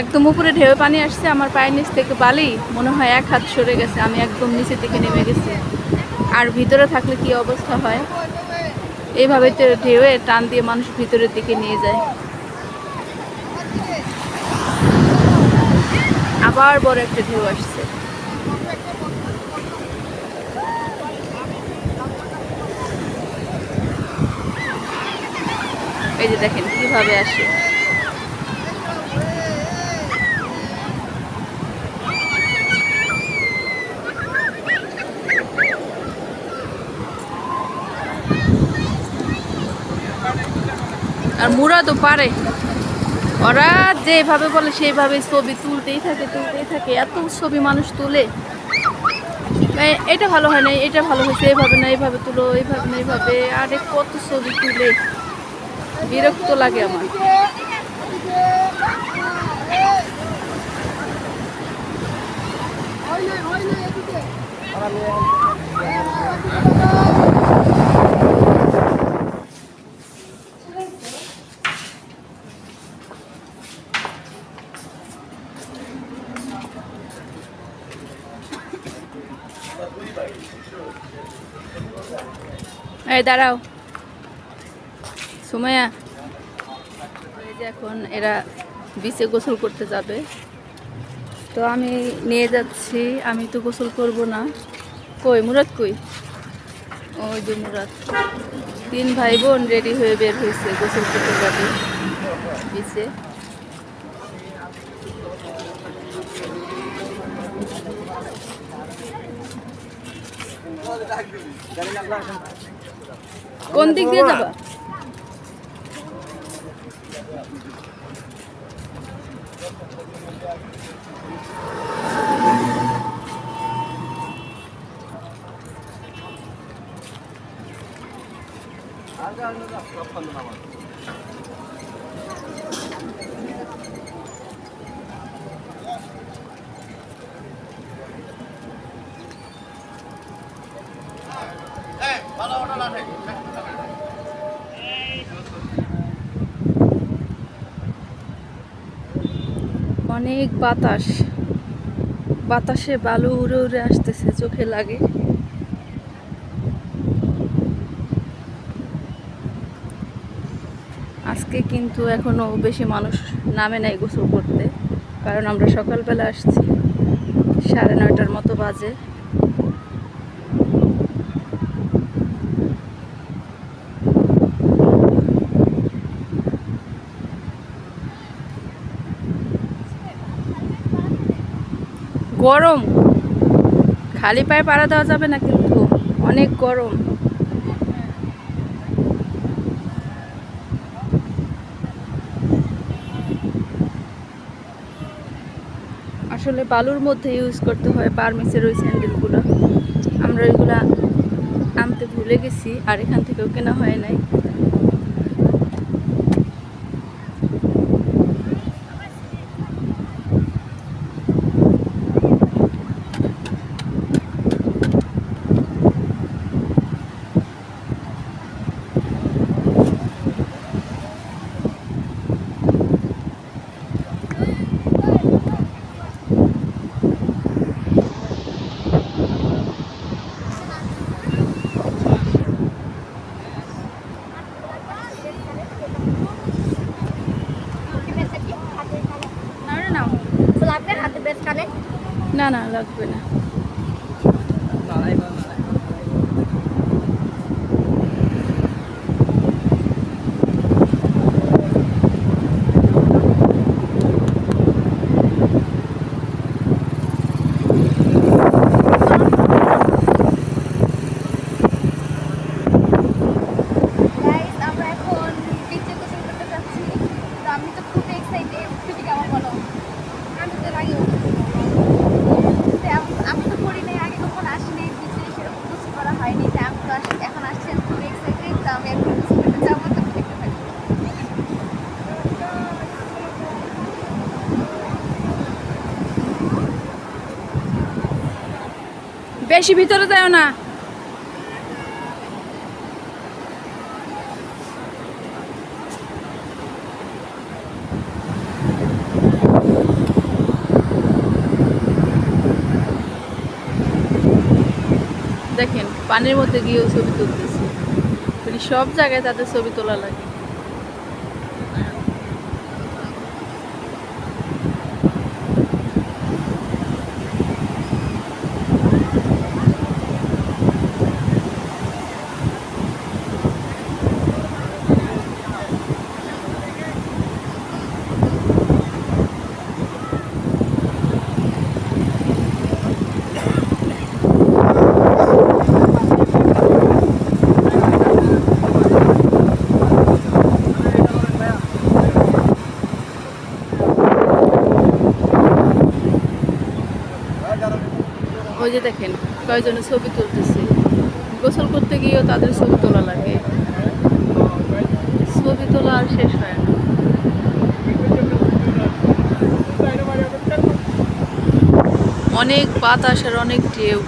একদম উপরে ঢেউ পানি আসছে, আমার পায়ের নিচ থেকে বালি, মনে হয় এক হাত সরে গেছে, আমি একদম নিচের দিকে নেমে গেছি। আর ভিতরে থাকলে কি অবস্থা হয়? এইভাবে তো ঢেউয়ে টান দিয়ে মানুষ ভিতরের দিকে নিয়ে যায়। আবার বড় একটা ঢেউ আসছে। এই যে দেখেন, কীভাবে আসে। আর মুরা তো পারে। ওরা যেভাবে বলে সেইভাবে ছবি তুলতেই থাকে তুলতেই থাকে। এত ছবি মানুষ তুলে। এটা ভালো হয় না, এটা ভালো হয়েছে এইভাবে না এইভাবে তুলো এইভাবে না এইভাবে আরে কত ছবি তুলে। বিরক্ত লাগে আমার। এই দাঁড়াও। সুমাইয়া, এই যে এখন এরা বিচে গোসল করতে যাবে। তো আমি নিয়ে যাচ্ছি, আমি তো গোসল করব না। কই, মুরাদ কই? ওই যে মুরাদ। তিন ভাই বোন রেডি হয়ে বের হয়েছে গোসল করতে যাবে বিচে কোন দিক দিয়ে যাবা অনেক বাতাস। বাতাসে বালু উড়ে উড়ে আসতেছে, চোখে লাগে। আজকে কিন্তু এখনও বেশি মানুষ নামে নাই গোসল করতে, কারণ আমরা সকালবেলা আসছি সাড়ে নয়টার মতো বাজে। গরম। খালি পায়ে পাড়া দেওয়া যাবে না কিন্তু। অনেক গরম। আসলে বালুর মধ্যে ইউজ করতে হয় পারমিসের ওই স্যান্ডেলগুলো। আমরা ওইগুলা আনতে ভুলে গেছি আর এখান থেকেও কেনা হয় নাই। লাগবে? হাতে বেশ কানে? না না লাগবে না। বেশি ভিতরে যায় না। দেখেন, পানির মধ্যে গিয়েও ছবি তুলতেছে। মানে সব জায়গায় তাদের ছবি তোলা লাগে। দেখেন কয়েকজনের ছবি তুলতেছে। গোসল করতে গিয়েও তাদের ছবি তোলা লাগে। ছবি তোলা আর শেষ হয় না। অনেক বাতাসের অনেক ঢেউ।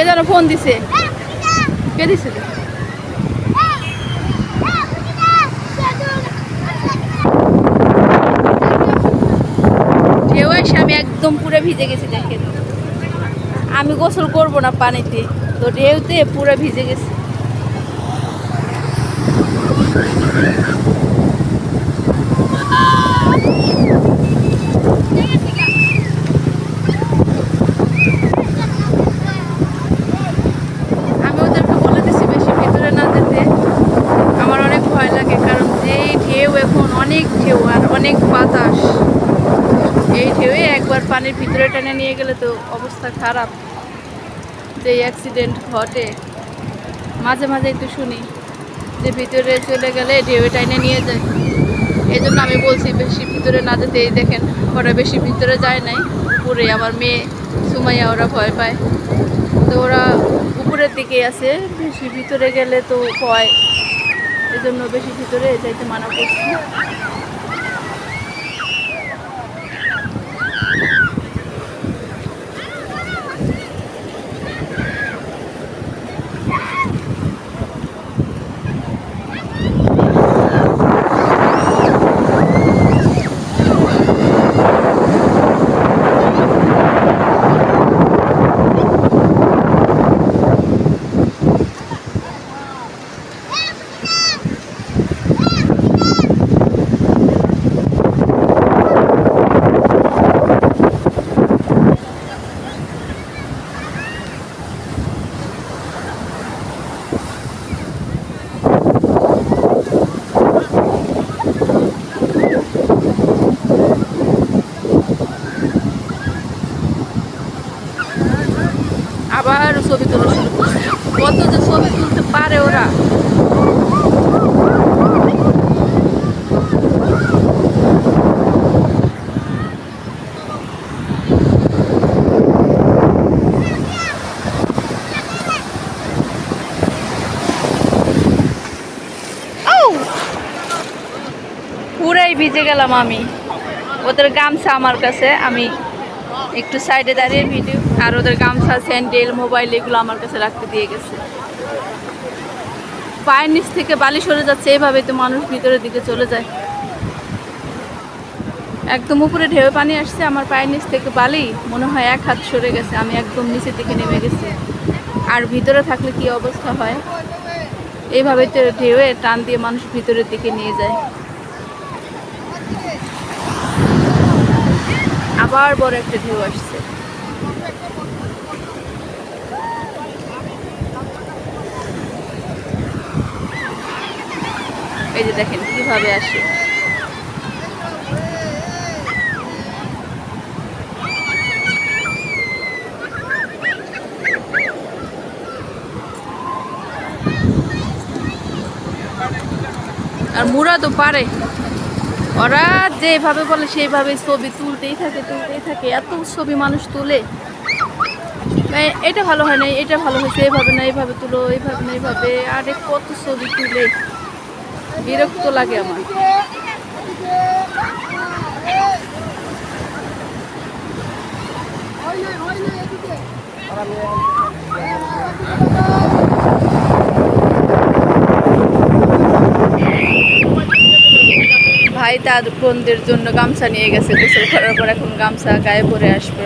কে যেন ফোন দিছে? কে দিছে ঢেউ এসে আমি একদম পুরো ভিজে গেছি, দেখেন। আমি গোসল করব না পানিতে, তো ঢেউতে পুরো ভিজে গেছি আমি ওদেরকে বলে দিছি বেশি ভিতরে না যেতে আমার অনেক ভয় লাগে কারণ যেই ঢেউ এখন অনেক ঢেউ আর অনেক বাতাস এই ঢেউয়ে একবার টেনে নিয়ে গেলে তো অবস্থা খারাপ, যে অ্যাক্সিডেন্ট ঘটে। মাঝে মাঝে একটু শুনি, যে ভিতরে চলে গেলে ঢেউয়ে টেনে নিয়ে যায়। এই জন্য আমি বলছি, বেশি ভিতরে না যেতে এই দেখেন, ওরা বেশি ভিতরে যায় নাই, উপরে আমার মেয়ে সুমাইয়া ওরা ভয় পায়। তো ওরা উপরের দিকে আছে, বেশি ভিতরে গেলে তো ভয় এই জন্য বেশি ভিতরে যাইতে মানা করছি আবার ছবি তোলা শুরু করছে কত যে ছবি তুলতে পারে ওরা সাইডে গেলাম আমি। ওদের গামছা আমার কাছে, আমি একটু সাইডে দাঁড়িয়ে ভিডিও আর ওদের গামছা স্যান্ডেল মোবাইল এগুলো আমার কাছে রাখতে দিয়ে গেছে। পায়ের নিচ থেকে বালি সরে যাচ্ছে এইভাবে তো মানুষ ভিতরের দিকে চলে যায়। একদম উপরে ঢেউ পানি আসছে, আমার পায়ের নিচ থেকে বালি মনে হয় এক হাত সরে গেছে, আমি একদম নিচের দিকে নেমে গেছি। আর ভিতরে থাকলে কি অবস্থা হয়? এইভাবে তো ঢেউয়ে টান দিয়ে মানুষ ভিতরের দিকে নিয়ে যায়। আবার বড় একটা ঢেউ আসছে। এই যে দেখেন কীভাবে আসে। আর মুরা তো পারে। ওরা যেভাবে বলে সেইভাবে ছবি তুলতেই থাকে তুলতেই থাকে। এত ছবি মানুষ তুলে। মানে এটা ভালো হয় না এটা ভালো হয়েছে এইভাবে না এইভাবে তুলো এইভাবে না এইভাবে আরে কত ছবি তুলে। বিরক্ত লাগে আমার। ভাই তার বোনদের জন্য গামছা নিয়ে গেছে, গোসল করার পর এখন গামছা গায়ে পরে আসবে।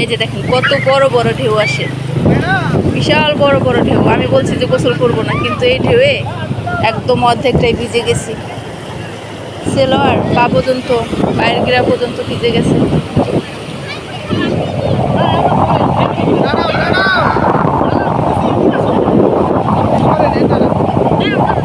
এই যে দেখেন, কত বড় বড় ঢেউ আসে। বিশাল বড় বড় ঢেউ। আমি বলছি যে গোসল করব না, কিন্তু এই ঢেউয়ে একদম অর্ধেকটাই ভিজে গেছি। সেলোয়ার, পা পর্যন্ত, পায়ের গিরা পর্যন্ত ভিজে গেছে। Yeah.